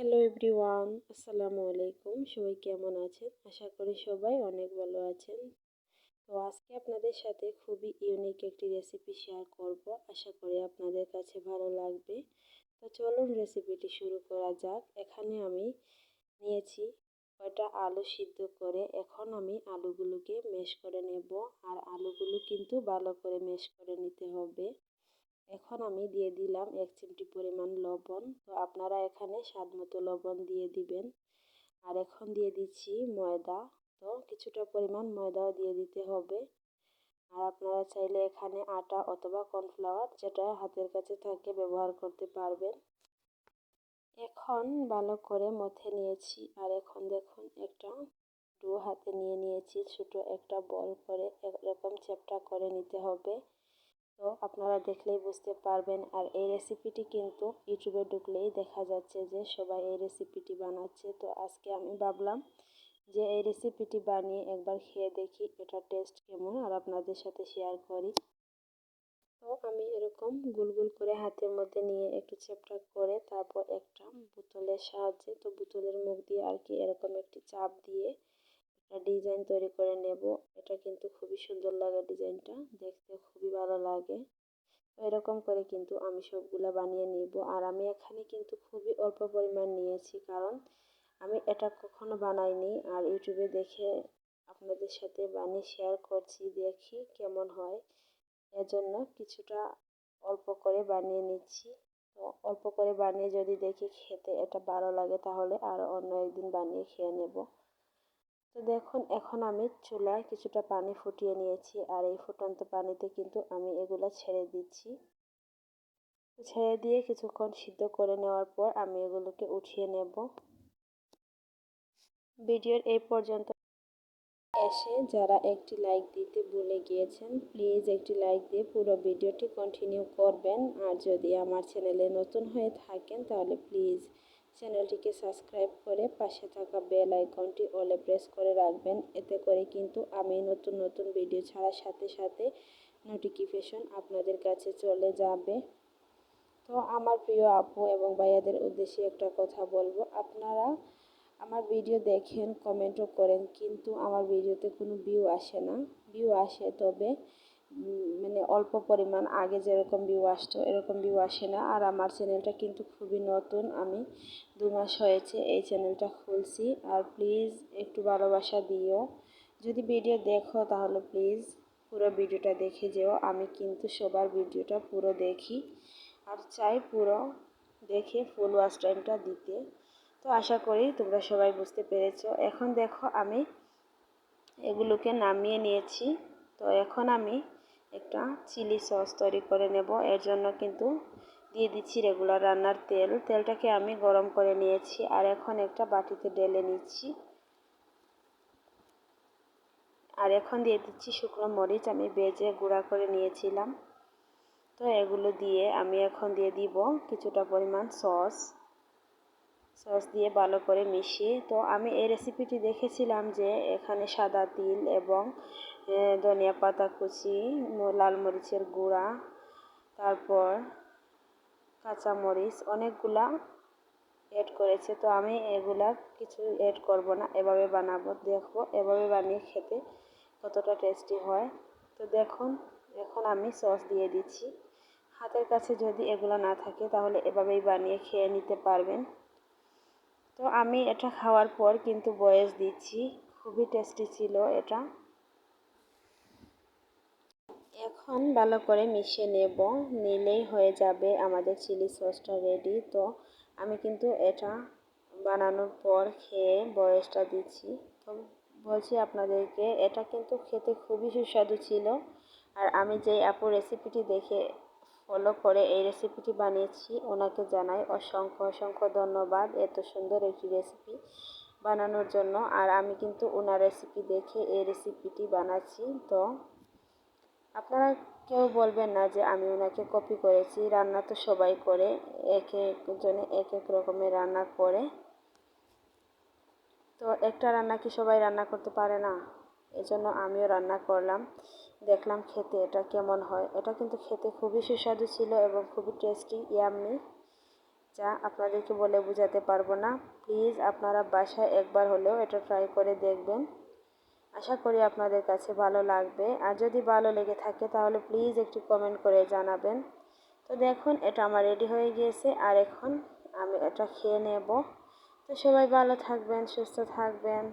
Hello everyone আসসালামু আলাইকুম। সবাই কেমন আছেন? আশা করি সবাই অনেক ভালো আছেন। তো আজকে আপনাদের সাথে খুবই ইউনিক একটি রেসিপি শেয়ার করব। আশা করি আপনাদের কাছে ভালো লাগবে। তো চলুন রেসিপিটি শুরু করা যাক। এখানে আমি নিয়েছি কয়টা আলু সিদ্ধ করে। এখন আমি আলুগুলোকে মেশ করে নেব। আর আলুগুলো কিন্তু ভালো করে মেশ করে নিতে হবে। এখন আমি দিয়ে দিলাম এক চিমটি পরিমাণ লবণ। তো আপনারা এখানে স্বাদ মতো লবণ দিয়ে দিবেন। আর এখন দিয়ে দিচ্ছি ময়দা। তো কিছুটা পরিমাণ ময়দাও দিয়ে দিতে হবে। আর আপনারা চাইলে এখানে আটা অথবা কর্নফ্লাওয়ার, যেটা হাতের কাছে থাকে, ব্যবহার করতে পারবেন। এখন ভালো করে মথে নিয়েছি। আর এখন দেখুন, একটা ডো হাতে নিয়ে নিয়েছি। ছোট একটা বল করে এরকম চ্যাপটা করে নিতে হবে। তো আপনারা দেখলেই বুঝতে পারবেন। আর এই রেসিপিটি কিন্তু ইউটিউবে ঢুকলেই দেখা যাচ্ছে যে সবাই এই রেসিপিটি বানাচ্ছে। তো আজকে আমি ভাবলাম যে এই রেসিপিটি বানিয়ে একবার খেয়ে দেখি, এটা টেস্ট কেমন আর আপনাদের সাথে শেয়ার করি। তো আমি এরকম গোল গোল করে হাতের মধ্যে নিয়ে একটু চ্যাপটা করে তারপর একটা বোতলের সাহায্যে তো বোতলের মুখ দিয়ে আর কি এরকম একটি চাপ দিয়ে একটা ডিজাইন তৈরি করে নেব। এটা কিন্তু খুবই সুন্দর লাগে ডিজাইনটা দেখতে খুবই ভালো লাগে। এরকম করে কিন্তু আমি সবগুলো বানিয়ে নিব। আর আমি এখানে কিন্তু খুবই অল্প পরিমাণ নিয়েছি, কারণ আমি এটা কখনো বানাইনি। আর ইউটিউবে দেখে আপনাদের সাথে বানিয়ে শেয়ার করছি, দেখি কেমন হয়। এজন্য কিছুটা অল্প করে বানিয়ে নিচ্ছি। তো অল্প করে বানিয়ে যদি দেখি খেতে এটা ভালো লাগে, তাহলে আর অন্য একদিন বানিয়ে খেয়ে নেব। তো দেখুন, এখন আমি চুলায় কিছুটা পানি ফুটিয়ে নিয়েছি আর এই ফুটন্ত পানিতে কিন্তু আমি এগুলো ছেড়ে দিচ্ছি। ছেড়ে দিয়ে কিছুক্ষণ সিদ্ধ করে নেওয়ার পর আমি এগুলোকে উঠিয়ে নেব। ভিডিওর এই পর্যন্ত এসে যারা একটি লাইক দিতে ভুলে গিয়েছেন, প্লিজ একটি লাইক দিয়ে পুরো ভিডিওটি কন্টিনিউ করবেন। আর যদি আমার চ্যানেলে নতুন হয়ে থাকেন, তাহলে প্লিজ চ্যানেলটিকে সাবস্ক্রাইব করে পাশে থাকা বেল আইকনটি অলে প্রেস করে রাখবেন। এতে করে কিন্তু আমি নতুন নতুন ভিডিও ছাড়ার সাথে সাথে নোটিফিকেশন আপনাদের কাছে চলে যাবে। তো আমার প্রিয় আপু এবং ভাইয়াদের উদ্দেশ্যে একটা কথা বলব। আপনারা আমার ভিডিও দেখেন কমেন্টও করেন, কিন্তু আমার ভিডিওতে কোনো ভিউ আসে না। ভিউ আসে তবে মানে অল্প পরিমাণ আগে যেরকম ভিউ আসতো, এরকম ভিউ আসে না। আর আমার চ্যানেলটা কিন্তু খুবই নতুন। আমি দু মাস হয়েছে এই চ্যানেলটা খুলছি। আর প্লিজ একটু ভালোবাসা দিও। যদি ভিডিও দেখো তাহলে প্লিজ পুরো ভিডিওটা দেখে যেও। আমি কিন্তু সবার ভিডিওটা পুরো দেখি। আর চাই পুরো দেখে ফুল ওয়াশ টাইমটা দিতে। তো আশা করি তোমরা সবাই বুঝতে পেরেছ। এখন দেখো আমি এগুলোকে নামিয়ে নিয়েছি। তো এখন আমি একটা চিলি সস তৈরি করে নেব। এর জন্য কিন্তু দিয়ে দিচ্ছি রেগুলার রান্নার তেল। তেলটাকে আমি গরম করে নিয়েছি আর এখন একটা বাটিতে ঢেলে নিচ্ছি। আর এখন দিয়ে দিচ্ছি শুকনো মরিচ। আমি বেজে গুঁড়া করে নিয়েছিলাম। তো এগুলো দিয়ে আমি এখন দিয়ে দিব কিছুটা পরিমাণ সস। সস দিয়ে ভালো করে মিশিয়ে, তো আমি এই রেসিপিটি দেখেছিলাম যে এখানে সাদা তিল এবং ধনিয়া পাতা কুচি লাল মরিচের গুঁড়া, তারপর কাঁচামরিচ অনেকগুলা অ্যাড করেছে। তো আমি এগুলা কিছু অ্যাড করব না, এভাবে বানাবো। দেখব এভাবে বানিয়ে খেতে কতটা টেস্টি হয়। তো দেখুন, এখন আমি সস দিয়ে দিচ্ছি। হাতের কাছে যদি এগুলো না থাকে তাহলে এভাবেই বানিয়ে খেয়ে নিতে পারবেন। তো আমি এটা খাওয়ার পর কিন্তু বয়স দিচ্ছি, খুবই টেস্টি ছিল এটা। এখন ভালো করে মিশিয়ে নেব, নিলেই হয়ে যাবে আমাদের চিলি সসটা রেডি তো আমি কিন্তু এটা বানানোর পর খেয়ে বয়সটা দিচ্ছি। তো বলছি আপনাদেরকে, এটা কিন্তু খেতে খুবই সুস্বাদু ছিল। আর আমি যেই আপু রেসিপিটি দেখে ফলো করে এই রেসিপিটি বানিয়েছি। ওনাকে জানাই অসংখ্য অসংখ্য ধন্যবাদ এত সুন্দর একটি রেসিপি বানানোর জন্য। আর আমি কিন্তু ওনার রেসিপি দেখে এই রেসিপিটি বানাচ্ছি। তো আপনারা কেউ বলবেন না যে আমি ওনাকে কপি করেছি। রান্না তো সবাই করে, এক একজনে এক এক রকমের রান্না করে। তো একটা রান্না কি সবাই রান্না করতে পারে না? এজন্য আমিও রান্না করলাম। দেখলাম খেতে, এটা কেমন হয়? এটা কিন্তু খেতে খুবই সুস্বাদু ছিল এবং খুবই টেস্টি ইয়াম্মি যা আপনাদেরকে বলে বোঝাতে পারব না। প্লিজ আপনারা বাসায় একবার হলেও এটা ট্রাই করে দেখবেন। আশা করি আপনাদের কাছে ভালো লাগবে। আর যদি ভালো লেগে থাকে তাহলে প্লিজ একটু কমেন্ট করে জানাবেন। তো দেখুন, এটা আমার রেডি হয়ে গিয়েছে। আর এখন আমি এটা খেয়ে নেব। তো সবাই ভালো থাকবেন, সুস্থ থাকবেন।